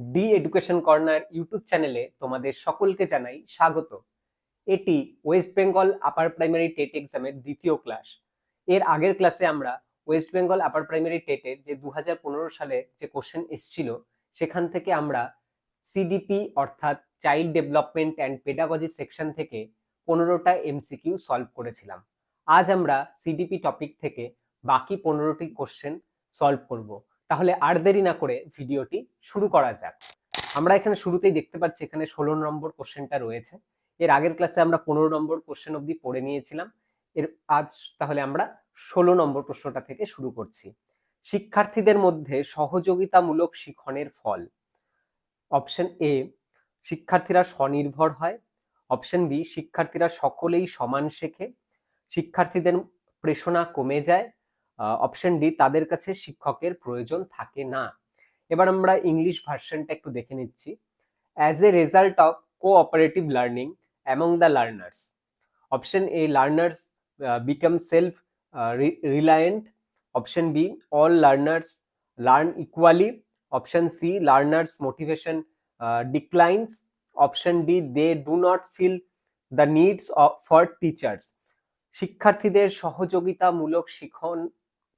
D education corner YouTube চ্যানেলে তোমাদের সকলকে জানাই স্বাগত। এটি West Bengal upper primary TET এক্সামের দ্বিতীয় ক্লাস। এর আগের ক্লাসে আমরা ওয়েস্ট বেঙ্গল আপার প্রাইমারি টেটের যে দু হাজার পনেরো সালে যে কোশ্চেন এসেছিল, সেখান থেকে আমরা সিডিপি অর্থাৎ child development and pedagogy section থেকে পনেরোটা এমসিকিউ সলভ করেছিলাম। আজ আমরা সিডিপি টপিক থেকে বাকি পনেরোটি কোশ্চেন সলভ করব। তাহলে আর দেরি না করে ভিডিওটি শুরু করা যাক। আমরা এখানে শুরুতেই দেখতে পাচ্ছি এখানে ষোলো নম্বর কোশ্চেনটা রয়েছে। এর আগের ক্লাসে আমরা পনেরো নম্বর কোশ্চেন অবধি পড়ে নিয়েছিলাম। এর আজ তাহলে আমরা ষোলো নম্বর প্রশ্নটা থেকে শুরু করছি। শিক্ষার্থীদের মধ্যে সহযোগিতামূলক শিক্ষণের ফল। অপশন এ, শিক্ষার্থীরা স্বনির্ভর হয়। অপশন বি, শিক্ষার্থীরা সকলেই সমান শেখে। শিক্ষার্থীদের প্রেষণা কমে যায়। অপশন ডি তাদের কাছে শিক্ষকের প্রয়োজন থাকে না। এবার আমরা ইংলিশ ভার্সনটা একটু দেখে নিচ্ছি। As a result of cooperative learning among the learners option A learners become self reliant option B all learners learn equally option C learners motivation declines option D they do not feel the needs for teachers শিক্ষার্থীদের সহযোগিতামূলক শিখন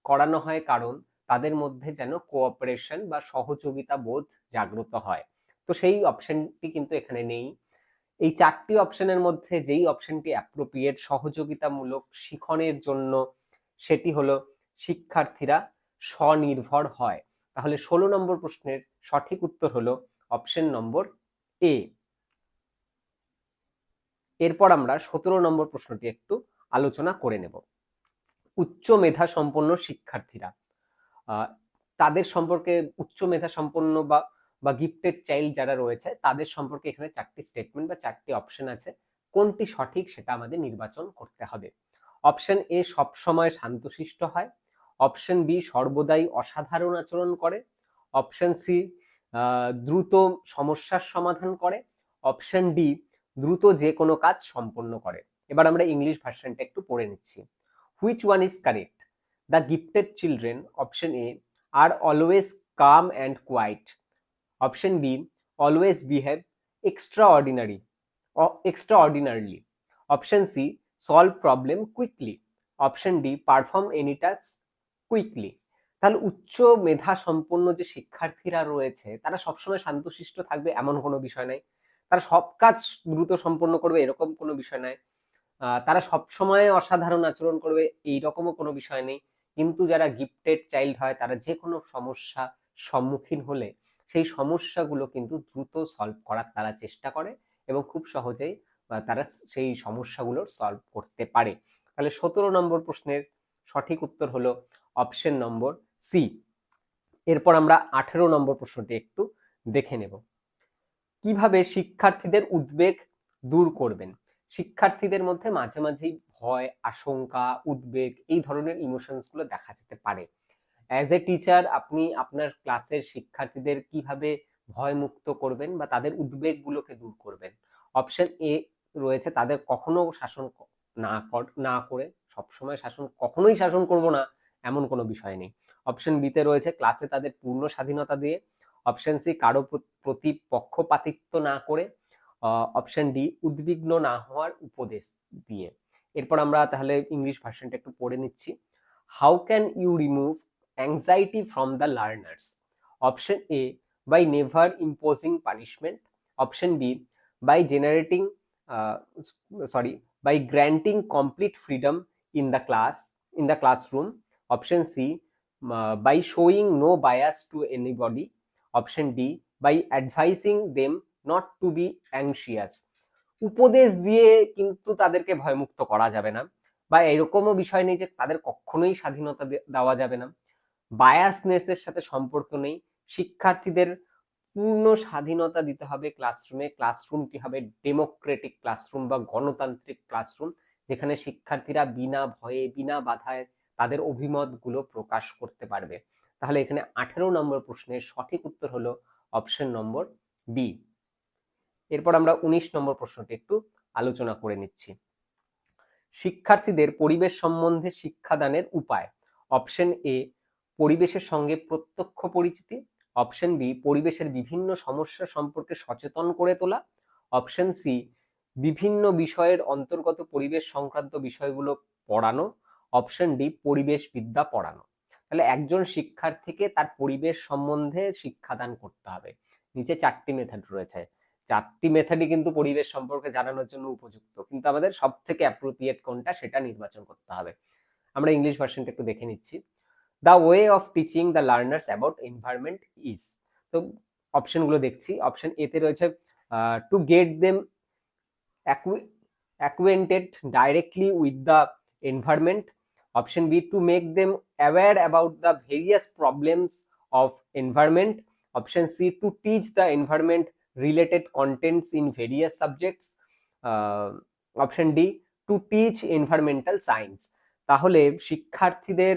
করানো হয় কারণ তাদের মধ্যে যেন cooperation বা সহযোগিতা বোধ জাগ্রত হয়। তো সেই অপশনটি কিন্তু এখানে নেই। এই চারটি অপশনের মধ্যে যেই অপশনটি অ্যাপ্রোপ্রিয়েট সহযোগিতামূলক শিখনের জন্য, সেটি হলো শিক্ষার্থীরা স্বনির্ভর হয়। তাহলে ষোলো নম্বর প্রশ্নের সঠিক উত্তর হলো অপশন নম্বর এ এরপর আমরা সতেরো নম্বর প্রশ্নটি একটু আলোচনা করে নেব। উচ্চ মেধা সম্পন্ন শিক্ষার্থীরা। তাদের সম্পর্কে উচ্চ মেধা সম্পন্ন বা বা গিফটেড চাইল্ড যারা রয়েছে, তাদের সম্পর্কে এখানে চারটি স্টেটমেন্ট বা চারটি অপশন আছে। কোনটি সঠিক সেটা আমাদের নির্বাচন করতে হবে। অপশন এ সবসময় শান্তশিষ্ট হয়। অপশন বি সর্বদাই অসাধারণ আচরণ করে। অপশন সি দ্রুত সমস্যার সমাধান করে। অপশন ডি দ্রুত যে কোনো কাজ সম্পন্ন করে। এবার আমরা ইংলিশ ভার্সনটা একটু পড়ে নিচ্ছি। One is correct the gifted children option A are always calm and quiet option B always behave extraordinary extraordinarily option C solve problem quickly option D perform any task quickly তাহলে উচ্চ মেধা সম্পন্ন যে শিক্ষার্থীরা রয়েছে, তারা সবসময় শান্তশিষ্ট থাকবে এমন কোনো বিষয় নাই। তারা সব কাজ দ্রুত সম্পন্ন করবে এরকম কোনো বিষয় নাই। তারা সবসময় অসাধারণ আচরণ করবে এই রকমও কোনো বিষয় নেই। কিন্তু যারা গিফটেড চাইল্ড হয়, তারা যে কোনো সমস্যা সম্মুখীন হলে সেই সমস্যাগুলো কিন্তু দ্রুত সলভ করার তারা চেষ্টা করে এবং খুব সহজেই তারা সেই সমস্যাগুলোর সলভ করতে পারে। তাহলে সতেরো নম্বর প্রশ্নের সঠিক উত্তর হলো অপশন নম্বর সি এরপর আমরা আঠেরো নম্বর প্রশ্নটি একটু দেখে নেব। কীভাবে শিক্ষার্থীদের উদ্বেগ দূর করবেন? শিক্ষার্থীদের মধ্যে মাঝে মাঝেই ভয়, আশঙ্কা, উদ্বেগ এই ধরনের ইমোশনসগুলো দেখা যেতে পারে। অ্যাজ এ টিচার আপনি আপনার ক্লাসের শিক্ষার্থীদের কীভাবে ভয় মুক্ত করবেন বা তাদের উদ্বেগগুলোকে দূর করবেন? অপশন এ রয়েছে, তাদের কখনো শাসন না না করে, সবসময় শাসন, কখনোই শাসন করব না, এমন কোনো বিষয় নেই। অপশন বিতে রয়েছে ক্লাসে তাদের পূর্ণ স্বাধীনতা দিয়ে। অপশন সি কারও প্রতি পক্ষপাতিত্ব না করে অপশন ডি উদ্বিগ্ন না হওয়ার উপদেশ দিয়ে। এরপর আমরা তাহলে ইংলিশ ভার্সনটা একটু পড়ে নিচ্ছি। How can you remove anxiety from the learners option A by never imposing punishment option B by generating sorry by granting complete freedom in the class in the classroom. Option c uh, by showing no bias to anybody. D by advising advising not to be anxious. উপদেশ দিয়ে কিন্তু তাদেরকে ভয়মুক্ত করা যাবে না বা এরকমও বিষয় নেই যে তাদের কখনোই স্বাধীনতা দেওয়া যাবে না। বায়াসনেসের সাথে সম্পর্ক নেই। শিক্ষার্থীদের পূর্ণ স্বাধীনতা দিতে হবে ক্লাসরুমে ক্লাসরুমটি হবে? ডেমোক্রেটিক ক্লাসরুম বা গণতান্ত্রিক ক্লাসরুম যেখানে শিক্ষার্থীরা বিনা ভয়ে, বিনা বাধায় তাদের অভিমতগুলো প্রকাশ করতে পারবে। তাহলে এখানে আঠেরো নম্বর প্রশ্নের সঠিক উত্তর হলো অপশন নম্বর বি এরপর আমরা উনিশ নম্বর প্রশ্নটি একটু আলোচনা করে নিচ্ছি। শিক্ষার্থীদের পরিবেশ সম্বন্ধে শিক্ষাদানের উপায়। অপশন এ, পরিবেশের সঙ্গে প্রত্যক্ষ পরিচিতি। অপশন বি, পরিবেশের বিভিন্ন সমস্যা সম্পর্কে সচেতন করে তোলা। অপশন সি, বিভিন্ন বিষয়ের অন্তর্গত পরিবেশ সংক্রান্ত বিষয়গুলো পড়ানো। অপশন ডি, পরিবেশ বিদ্যা পড়ানো। তাহলে একজন শিক্ষার্থীকে তার পরিবেশ সম্বন্ধে শিক্ষাদান করতে হবে। নিচে চারটি মেথড রয়েছে। চারটি মেথডই কিন্তু পরিবেশ সম্পর্কে জানানোর জন্য উপযুক্ত। কিন্তু আমাদের সব থেকে অ্যাপ্রোপ্রিয়েট কোনটা সেটা নির্বাচন করতে হবে। আমরা ইংলিশ ভার্সনটা একটু দেখে নিচ্ছি। The way of teaching the learners about environment is তো অপশনগুলো দেখছি। অপশন এতে রয়েছে to get them acquainted directly with the environment option B to make them aware about the various problems of environment option C to teach the environment related contents in various subjects uh, option d to teach environmental science. তাহলে শিক্ষার্থীদের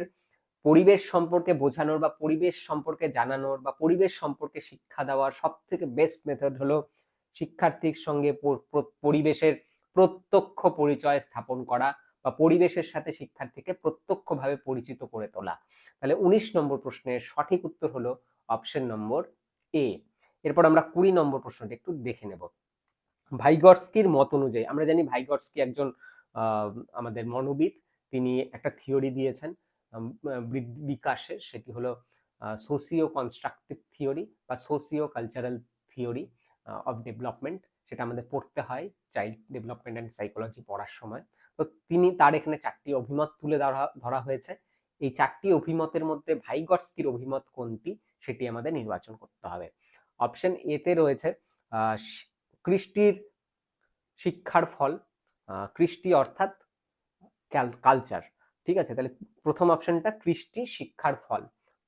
পরিবেশ সম্পর্কে বোঝানোর বা পরিবেশ সম্পর্কে জানানোর বা পরিবেশ সম্পর্কে শিক্ষা দেওয়ার সব থেকে বেস্ট মেথড হলো শিক্ষার্থীর সঙ্গে পরিবেশের প্রত্যক্ষ পরিচয় স্থাপন করা বা পরিবেশের সাথে শিক্ষার্থীকে প্রত্যক্ষভাবে পরিচিত করে তোলা। তাহলে উনিশ নম্বর প্রশ্নের সঠিক উত্তর হলো অপশন নম্বর এ এরপর আমরা কুড়ি নম্বর প্রশ্নটি একটু দেখে নেব। ভাইগটস্কির মত অনুযায়ী, আমরা জানি ভাইগটস্কি একজন আমাদের মনোবিদ, তিনি একটা থিওরি দিয়েছেন বিকাশের সেটি হলো সোসিও কনস্ট্রাকটিভ থিওরি বা socio cultural theory of development সেটা আমাদের পড়তে হয় চাইল্ড ডেভেলপমেন্ট অ্যান্ড সাইকোলজি পড়ার সময়। তো তিনি তার এখানে চারটি অভিমত তুলে ধরা ধরা হয়েছে। এই চারটি অভিমতের মধ্যে ভাইগটস্কির অভিমত কোনটি, সেটি আমাদের নির্বাচন করতে হবে। অপশন এতে রয়েছে কৃষ্টির শিক্ষার ফল কৃষ্টি অর্থাৎ কালচার ঠিক আছে? তাহলে প্রথম অপশনটা কৃষ্টি শিক্ষার ফল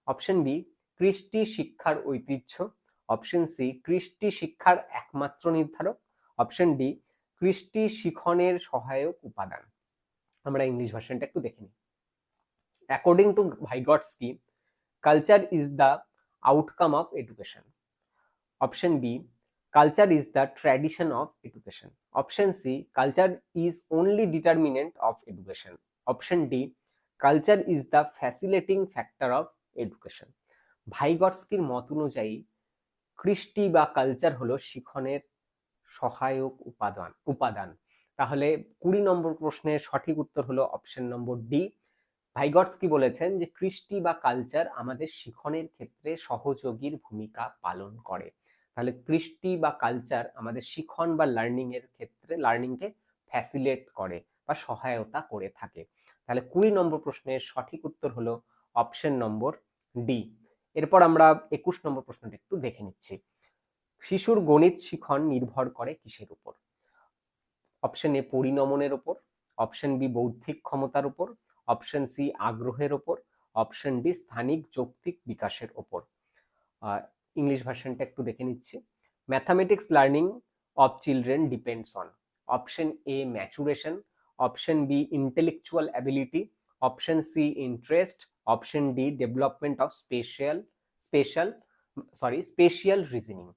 অপশন বি কৃষ্টি শিক্ষার ঐতিহ্য অপশন সি কৃষ্টি শিক্ষার একমাত্র নির্ধারক অপশন ডি কৃষ্টি শিখনের সহায়ক উপাদান। আমরা ইংলিশ ভার্সনটা একটু দেখে নিই। According to Vygotsky culture is the outcome of education option B culture is the tradition of education option C culture is only determinant of education option D culture is the facilitating factor of education ভাইগটস্কির মত অনুযায়ী, কৃষ্টি বা culture হলো শিখনের সহায়ক উপাদান উপাদান। তাহলে কুড়ি নম্বর প্রশ্নের সঠিক উত্তর হলো অপশন নম্বর ডি ভাইগটস্কি বলেছেন যে, কৃষ্টি বা কালচার আমাদের শিখনের ক্ষেত্রে সহযোগীর ভূমিকা পালন করে। তাহলে কৃষ্টি বা কালচার আমাদের শিখন বা লার্নিং এর ক্ষেত্রে লার্নিংকে ফ্যাসিলেট করে বা সহায়তা করে থাকে। তাহলে কুড়ি নম্বর প্রশ্নের সঠিক উত্তর হলো অপশন নম্বর ডি এরপর আমরা একুশ নম্বর প্রশ্নটি একটু দেখে নিচ্ছি। শিশুর গণিত শিখন নির্ভর করে কিসের উপর? অপশন এ পরিণমনের উপর অপশন বি বৌদ্ধিক ক্ষমতার উপর অপশন সি আগ্রহের ওপর অপশন ডি স্থানিক যৌক্তিক বিকাশের ওপর ইংলিশ ভার্সনটা একটু দেখে নিচ্ছি। Mathematics learning of children depends on option A maturation option B intellectual ability option C interest option D development of special special sorry spatial reasoning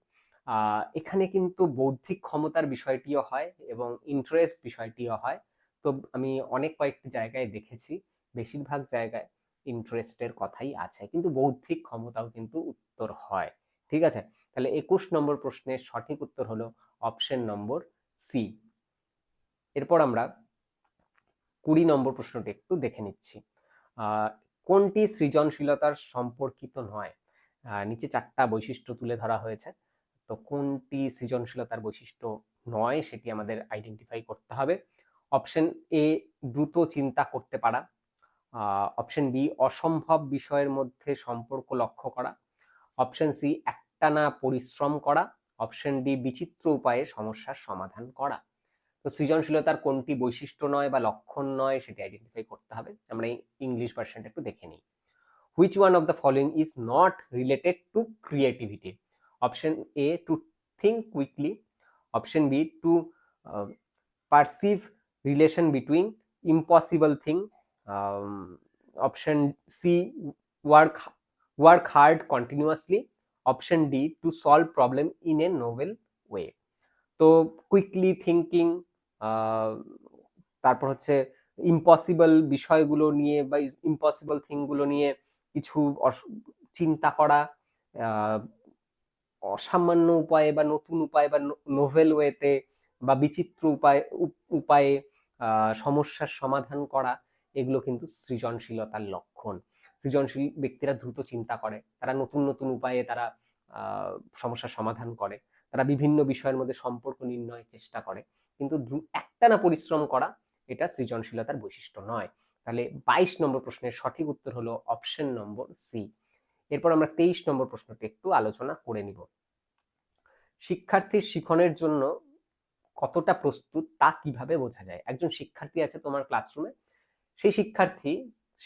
এখানে কিন্তু বৌদ্ধিক ক্ষমতার বিষয়টিও হয় এবং ইন্টারেস্ট বিষয়টিও হয়। তো আমি অনেক কয়েকটি জায়গায় দেখেছি, বেশিরভাগ জায়গায় ইন্টারেস্টের কথাই আছে, কিন্তু বৌদ্ধিক ক্ষমতাও কিন্তু উত্তর হয়। ঠিক আছে? তাহলে একুশ নম্বর প্রশ্নের সঠিক উত্তর হলো অপশন নম্বর সি এরপর আমরা কুড়ি নম্বর প্রশ্নটি একটু দেখে নিচ্ছি। কোনটি সৃজনশীলতার সম্পর্কিত নয়? নিচে চারটা বৈশিষ্ট্য তুলে ধরা হয়েছে। তো কোনটি সৃজনশীলতার বৈশিষ্ট্য নয় সেটি আমাদের আইডেন্টিফাই করতে হবে। অপশন এ দ্রুত চিন্তা করতে পারা। অপশন বি অসম্ভব বিষয়ের মধ্যে সম্পর্ক লক্ষ্য করা। অপশন সি একটানা পরিশ্রম করা অপশন ডি বিচিত্র উপায়ে সমস্যার সমাধান করা। তো সৃজনশীলতার কোনটি বৈশিষ্ট্য নয় বা লক্ষণ নয় সেটি আইডেন্টিফাই করতে হবে। আমরা ইংলিশ ভার্সনটা একটু দেখে নিই। Which one of the following is not related to creativity option A to think quickly option B to perceive relation between impossible thing option C work work hard continuously option D to solve problem in a novel way তো quickly thinking তারপর হচ্ছে impossible বিষয়গুলো নিয়ে বা impossible থিংগুলো নিয়ে কিছু চিন্তা করা অসামান্য উপায়ে বা নতুন উপায়ে বা নোভেল ওয়েতে বা বিচিত্র উপায় উপায়ে সমস্যার সমাধান করা, এগুলো কিন্তু সৃজনশীলতার লক্ষণ। সৃজনশীল ব্যক্তিরা দ্রুত চিন্তা করে, তারা নতুন নতুন উপায়ে তারা সমস্যার সমাধান করে, তারা বিভিন্ন বিষয়ের মধ্যে সম্পর্ক নির্ণয়ের চেষ্টা করে। কিন্তু একটানা পরিশ্রম করা এটা সৃজনশীলতার বৈশিষ্ট্য নয়। তাহলে বাইশ নম্বর প্রশ্নের সঠিক উত্তর হলো অপশন নম্বর সি। এরপর আমরা তেইশ নম্বর প্রশ্নটি একটু আলোচনা করে নিব। শিক্ষার্থীর শিখনের জন্য কতটা প্রস্তুত তা কীভাবে বোঝা যায়? একজন শিক্ষার্থী আছে তোমার ক্লাসরুমে সেই শিক্ষার্থী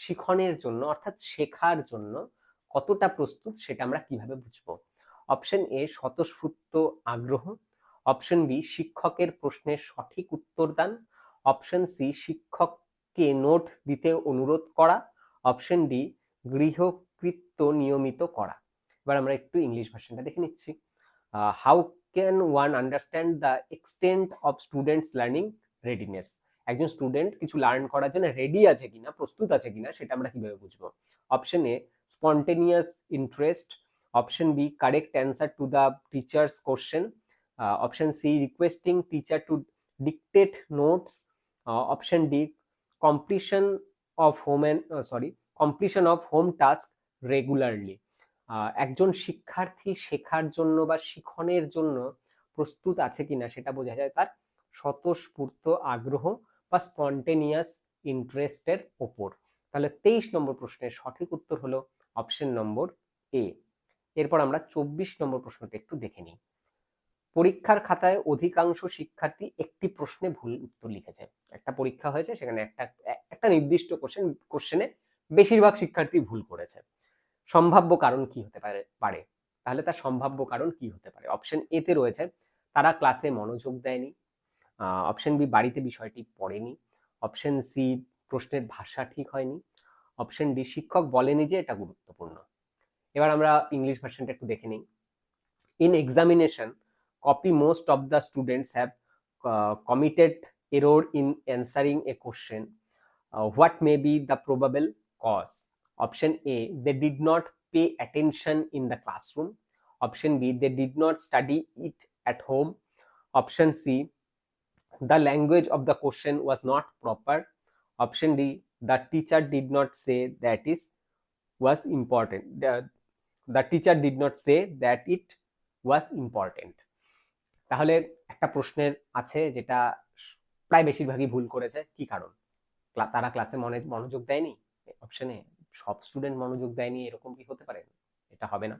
শিখনের জন্য, অর্থাৎ শেখার জন্য কতটা প্রস্তুত সেটা আমরা কীভাবে বুঝব? অপশন এ, স্বতঃস্ফূর্ত আগ্রহ। অপশন বি, শিক্ষকের প্রশ্নের সঠিক উত্তর দান। অপশন সি, শিক্ষককে নোট দিতে অনুরোধ করা। অপশন ডি, গৃহকৃত্য নিয়মিত করা। এবার আমরা একটু ইংলিশ ভার্সনটা দেখে নিচ্ছি। How can one understand the extent of students learning readiness একজন স্টুডেন্ট কিছু লার্ন করার জন্য রেডি আছে কিনা, প্রস্তুত আছে কিনা, সেটা আমরা কীভাবে বুঝব? Option A spontaneous interest option B correct answer to the teachers question option C requesting teacher to dictate notes option D completion of home and sorry completion of home task regularly একজন শিক্ষার্থী শেখার জন্য বা শিখনের জন্য প্রস্তুত আছে কিনা, সেটা বোঝা যায় তার স্বতঃস্ফূর্ত আগ্রহ। বা স্পন্টেনিয়াস ইন্টারেস্টের ওপর। তাহলে তেইশ নম্বর প্রশ্নের সঠিক উত্তর হলো অপশন নম্বর এ এরপর আমরা চব্বিশ নম্বর প্রশ্নটা একটু দেখে নিই। পরীক্ষার খাতায় অধিকাংশ শিক্ষার্থী একটি প্রশ্নে ভুল উত্তর লিখেছে। একটা পরীক্ষা হয়েছে, সেখানে একটা একটা নির্দিষ্ট কোশ্চেন কোশ্চেনে বেশিরভাগ শিক্ষার্থী ভুল করেছে। সম্ভাব্য কারণ কি হতে পারে পারে? তাহলে তার সম্ভাব্য কারণ কি হতে পারে? অপশন এতে রয়েছে, তারা ক্লাসে মনোযোগ দেয়নি অপশন বি বাড়িতে বিষয়টি পড়েনি। অপশন সি প্রশ্নের ভাষা ঠিক হয়নি। অপশন ডি শিক্ষক বলেনি যে এটা গুরুত্বপূর্ণ। এবার আমরা ইংলিশ ভার্সনটা একটু দেখে নিই। In examination copy most of the students have committed error in answering a question what may be the probable cause option A they did not pay attention in the classroom option B they did not study it at home option C the language of the question was not proper option d the teacher did not say that is was important the, the teacher did not say that it was important তাহলে একটা প্রশ্নের আছে যেটা প্রায় বেশিরভাগই ভুল করেছে কি কারণ তারা ক্লাসে মনে মনোযোগ দেয়নি অপশনে সব স্টুডেন্ট মনোযোগ দেয়নি এরকম কি হতে পারে এটা হবে না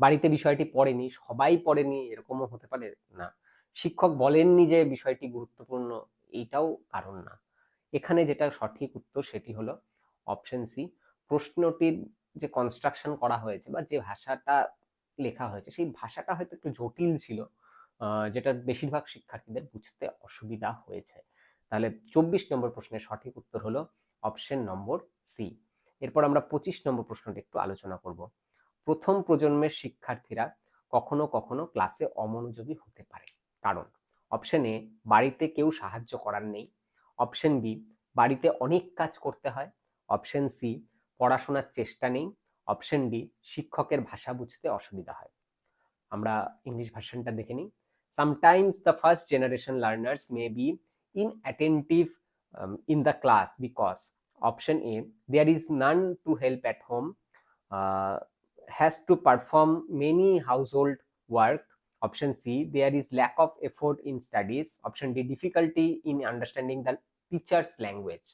বাড়িতে বিষয়টি পড়েনি সবাই পড়েনি এরকমও হতে পারে না শিক্ষক বলেননি যে বিষয়টি গুরুত্বপূর্ণ, এইটাও কারণ না। এখানে যেটা সঠিক উত্তর সেটি হলো অপশন সি প্রশ্নটির যে কনস্ট্রাকশন করা হয়েছে বা যে ভাষাটা লেখা হয়েছে, সেই ভাষাটা হয়তো একটু জটিল ছিল যেটা বেশিরভাগ শিক্ষার্থীদের বুঝতে অসুবিধা হয়েছে। তাহলে চব্বিশ নম্বর প্রশ্নের সঠিক উত্তর হলো অপশন নম্বর সি এরপর আমরা পঁচিশ নম্বর প্রশ্নটি একটু আলোচনা করব। প্রথম প্রজন্মের শিক্ষার্থীরা কখনো কখনো ক্লাসে অমনোযোগী হতে পারে। কারণ। অপশন এ বাড়িতে কেউ সাহায্য করার নেই। অপশন বি বাড়িতে অনেক কাজ করতে হয়। অপশন সি পড়াশোনার চেষ্টা নেই। অপশন ডি শিক্ষকের ভাষা বুঝতে অসুবিধা হয়। আমরা ইংলিশ ভার্সনটা দেখে নিই। Sometimes the first generation learners may be inattentive in the class because option A there is none to help at home has to perform many household work Option C, there is lack of effort in studies. Option D, difficulty in understanding the teacher's language.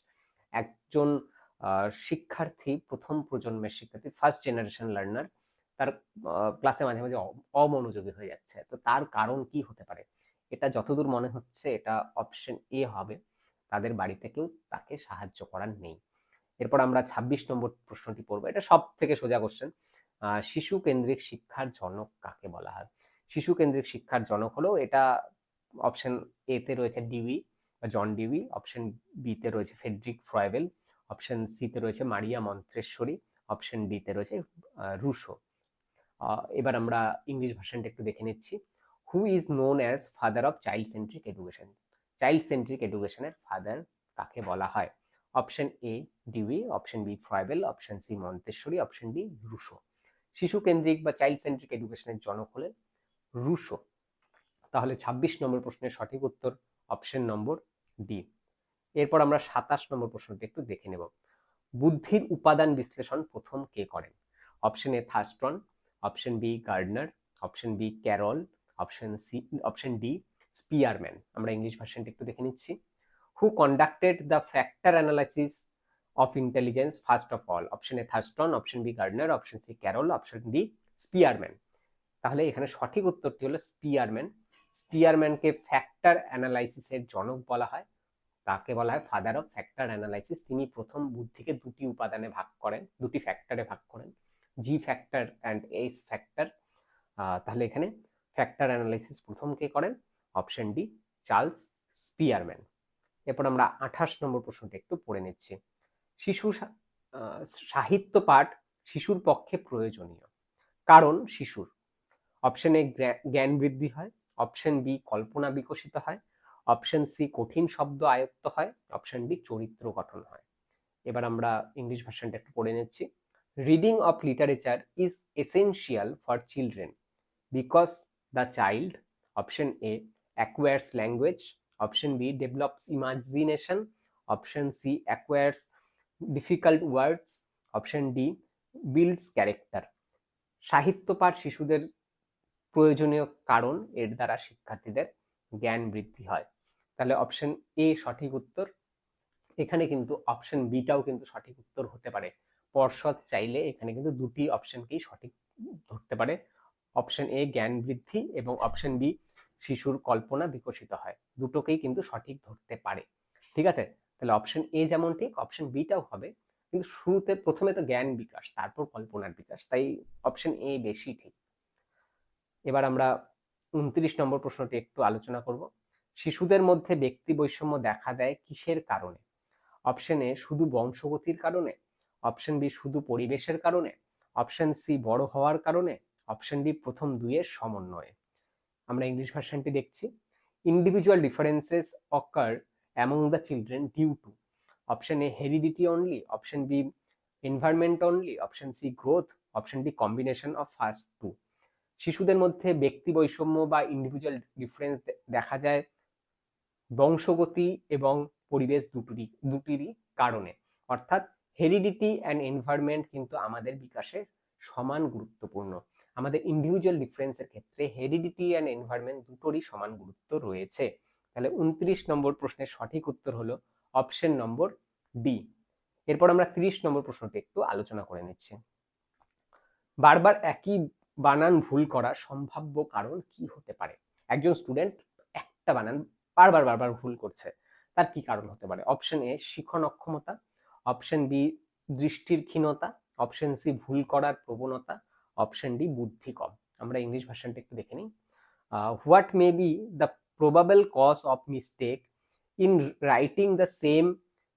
একজন শিক্ষার্থী প্রথম প্রজন্মের শিক্ষার্থী first generation learner তার ক্লাসে মাঝে মাঝে অমনোযোগী হয়ে যাচ্ছে। তো তার কারণ কি হতে পারে? এটা যতদূর মনে হচ্ছে এটা অপশন এ হবে। তাদের বাড়িতে কেউ তাকে সাহায্য করার নেই। এরপর আমরা ২৬ নম্বর প্রশ্নটি পড়ব। এটা সব থেকে সোজা কোশ্চেন শিশু কেন্দ্রিক শিক্ষার জনক কাকে বলা হয়? শিশু কেন্দ্রিক শিক্ষার জনক হলো এটা অপশন এতে রয়েছে ডিউই বা জন ডিউই অপশন বিতে রয়েছে ফেডরিক ফ্রয়েবেল অপশন সিতে রয়েছে মারিয়া মন্ত্রেশ্বরী অপশন ডিতে রয়েছে রুশো এবার আমরা ইংলিশ ভার্সনটা একটু দেখে নিচ্ছি। Who is known as father of child centric education child centric এডুকেশনের ফাদার কাকে বলা হয়? Option A Dewey option B Froebel option C Montessori option D Rousseau শিশু কেন্দ্রিক বা চাইল্ড সেন্ট্রিক এডুকেশনের জনক হলেন রুশো। তাহলে ২৬ নম্বর প্রশ্নের সঠিক উত্তর অপশন নম্বর ডি। এরপর আমরা সাতাশ নম্বর প্রশ্নটি একটু দেখে নেব। বুদ্ধির উপাদান বিশ্লেষণ প্রথম কে করেন? Option A Thurstone option B Gardner, option B Carroll, option C, option D Spearman. আমরা ইংলিশ ভার্সনটা একটু দেখে নিচ্ছি। Who conducted the factor analysis of intelligence first of all option A Thurstone option B Gardner, option C Carroll, option D Spearman. তাহলে এখানে সঠিক উত্তরটি হলো স্পিয়ারম্যান। স্পিয়ারম্যানকে ফ্যাক্টর অ্যানালাইসিসের জনক বলা হয়। তাকে বলা হয় ফাদার অফ ফ্যাক্টর অ্যানালাইসিস। তিনি প্রথম বুদ্ধিকে দুটি উপাদানে ভাগ করেন, দুটি ফ্যাক্টরে ভাগ করেন G factor and H factor. তাহলে এখানে ফ্যাক্টর অ্যানালাইসিস প্রথম কে করেন? Option D, Charles Spearman. এরপর আমরা আঠাশ নম্বর প্রশ্নটি একটু পড়ে নিচ্ছি। শিশু সাহিত্য পাঠ শিশুর পক্ষে প্রয়োজনীয়। কারণ শিশুর। অপশন এ জ্ঞান বৃদ্ধি হয়। অপশন বি কল্পনা বিকশিত হয়। অপশন সি কঠিন শব্দ আয়ত্ত হয়। অপশন ডি চরিত্র গঠন হয়। এবার আমরা ইংলিশ ভার্সনটা একটু পড়ে নিচ্ছি। Reading of literature is essential for children because the child option A acquires language option B develops imagination option C acquires difficult words option D builds character সাহিত্য পাঠ শিশুদের প্রয়োজনীয় কারণ এর দ্বারা শিক্ষার্থীদের জ্ঞান বৃদ্ধি হয়। তাহলে অপশন এ সঠিক উত্তর। এখানে কিন্তু অপশন বিটাও কিন্তু সঠিক উত্তর হতে পারে। পর্ষদ চাইলে এখানে কিন্তু দুটি অপশনকেই সঠিক ধরতে পারে। অপশন এ জ্ঞান বৃদ্ধি এবং অপশন বি শিশুর কল্পনা বিকশিত হয়। দুটোকেই কিন্তু সঠিক ধরতে পারে। ঠিক আছে? তাহলে অপশন এ যেমন ঠিক অপশন বিটাও হবে। কিন্তু শুরুতে প্রথমে তো জ্ঞান বিকাশ, তারপর কল্পনার বিকাশ। তাই অপশন এ বেশি ঠিক। এবার আমরা উনত্রিশ নম্বর প্রশ্নটি একটু আলোচনা করব। শিশুদের মধ্যে ব্যক্তি বৈষম্য দেখা দেয় কিসের কারণে? অপশন এ, শুধু বংশগতির কারণে? অপশন বি, শুধু পরিবেশের কারণে? অপশন সি, বড় হওয়ার কারণে? অপশন ডি, প্রথম দুইয়ের সমন্বয়ে। আমরা ইংলিশ ভার্সনটি দেখছি। Individual differences occur among the children due to option A heredity only option B environment only option C growth option D combination of first two শিশুদের মধ্যে ব্যক্তি বৈষম্য বা ইন্ডিভিজুয়াল ডিফারেন্স দেখা যায় বংশগতি এবং পরিবেশ দুটিরই দুটিরই কারণে। অর্থাৎ হেরিডিটি অ্যান্ড এনভায়রনমেন্ট কিন্তু আমাদের বিকাশের সমান গুরুত্বপূর্ণ। আমাদের ইন্ডিভিজুয়াল ডিফারেন্সের ক্ষেত্রে হেরিডিটি অ্যান্ড এনভায়রনমেন্ট দুটোরই সমান গুরুত্ব রয়েছে। তাহলে উনত্রিশ নম্বর প্রশ্নের সঠিক উত্তর হলো অপশন নম্বর ডি এরপর আমরা ত্রিশ নম্বর প্রশ্নটি একটু আলোচনা করে নিচ্ছি। বারবার একই বানান ভুল করার সম্ভাব্য কারণ কি হতে পারে? একজন স্টুডেন্ট একটা বানান বারবার বারবার ভুল করছে, তার কি কারণ হতে পারে? অপশন এ শিখন অক্ষমতা অপশন বি দৃষ্টির ক্ষীণতা অপশন সি ভুল করার প্রবণতা অপশন ডি বুদ্ধি কম। আমরা ইংলিশ ভার্সনটা একটু দেখে নিই। What may be the probable cause of mistake in writing the same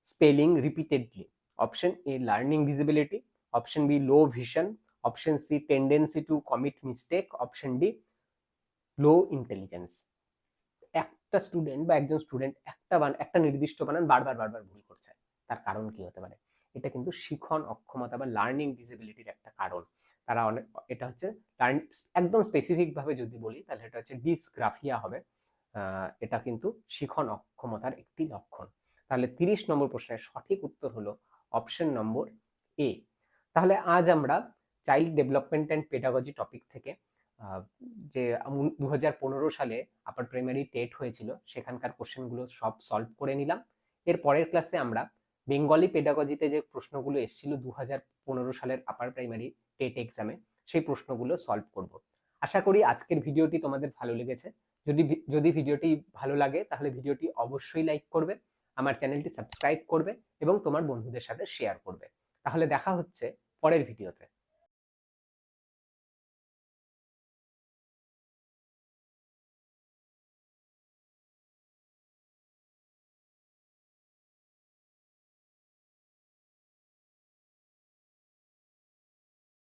spelling repeatedly option A learning visibility option B low vision option C tendency to commit mistake option D low intelligence একটা student বা একজন student একটা বান, একটা নির্দিষ্ট বানান বারবার বারবার ভুল করছে। তার কারণ কি হতে পারে? এটা কিন্তু শিখন, অক্ষমতা বা লার্নিং ডিসেবিলিটির একটা কারণ। তারা অনেক, এটা হচ্ছে একদম স্পেসিফিক ভাবে যদি বলি, তাহলে এটা হচ্ছে ডিসগ্রাফিয়া হবে। এটা কিন্তু শিখন, অক্ষমতার একটি লক্ষণ। তাহলে তিরিশ নম্বর প্রশ্নের সঠিক উত্তর হলো অপশন নম্বর এ তাহলে আজ আমরা child development and pedagogy topic থেকে যে দু হাজার পনেরো সালে আপার প্রাইমারি টেট হয়েছিল, সেখানকার কোশ্চেনগুলো সব সলভ করে নিলাম। এর পরের ক্লাসে আমরা বেঙ্গলি পেডাগজিতে যে প্রশ্নগুলো এসেছিল দু হাজার পনেরো সালের আপার প্রাইমারি টেট এক্সামে সেই প্রশ্নগুলো সলভ করব। আশা করি আজকের ভিডিওটি তোমাদের ভালো লেগেছে। যদি যদি ভিডিওটি ভালো লাগে, তাহলে ভিডিওটি অবশ্যই লাইক করবে, আমার চ্যানেলটি সাবস্ক্রাইব করবে এবং তোমার বন্ধুদের সাথে শেয়ার করবে। তাহলে দেখা হচ্ছে পরের ভিডিওতে।